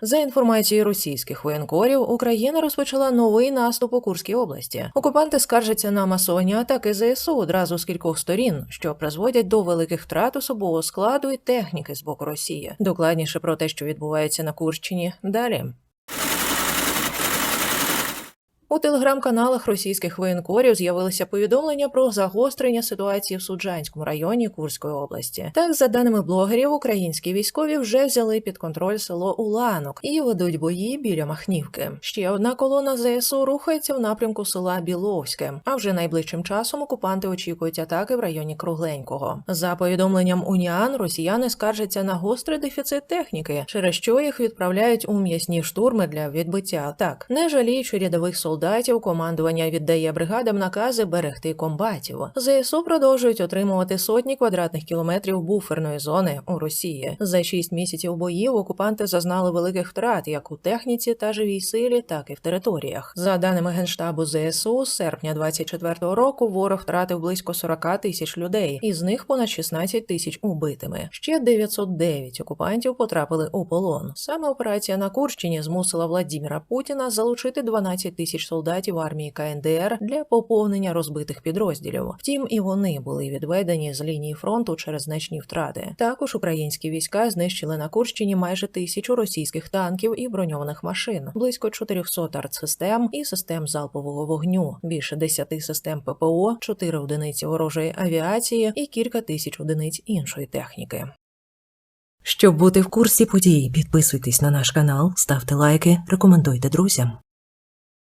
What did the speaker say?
За інформацією російських воєнкорів, Україна розпочала новий наступ у Курській області. Окупанти скаржаться на масовані атаки ЗСУ одразу з кількох сторін, що призводять до великих втрат особового складу і техніки з боку Росії. Докладніше про те, що відбувається на Курщині, далі. У телеграм-каналах російських воєнкорів з'явилися повідомлення про загострення ситуації в Суджанському районі Курської області. Так, за даними блогерів, українські військові вже взяли під контроль село Уланок і ведуть бої біля Махнівки. Ще одна колона ЗСУ рухається в напрямку села Біловське. А вже найближчим часом окупанти очікують атаки в районі Кругленького. За повідомленням Уніан, росіяни скаржаться на гострий дефіцит техніки, через що їх відправляють у м'ясні штурми для відбиття атак, не жаліючи рядових солдатів. Командування віддає бригадам накази берегти комбатів. ЗСУ продовжують отримувати сотні квадратних кілометрів буферної зони у Росії. За шість місяців боїв окупанти зазнали великих втрат як у техніці та живій силі, так і в територіях. За даними генштабу ЗСУ, з серпня 24-го року ворог втратив близько 40 тисяч людей, із них понад 16 тисяч убитими. Ще 909 окупантів потрапили у полон. Саме операція на Курщині змусила Владіміра Путіна залучити 12 тисяч солдатів армії КНДР для поповнення розбитих підрозділів. Втім, і вони були відведені з лінії фронту через значні втрати. Також українські війська знищили на Курщині майже тисячу російських танків і броньованих машин, близько 400 артсистем і систем залпового вогню, більше 10 систем ППО, 4 одиниці ворожої авіації і кілька тисяч одиниць іншої техніки. Щоб бути в курсі подій, підписуйтесь на наш канал, ставте лайки, рекомендуйте друзям.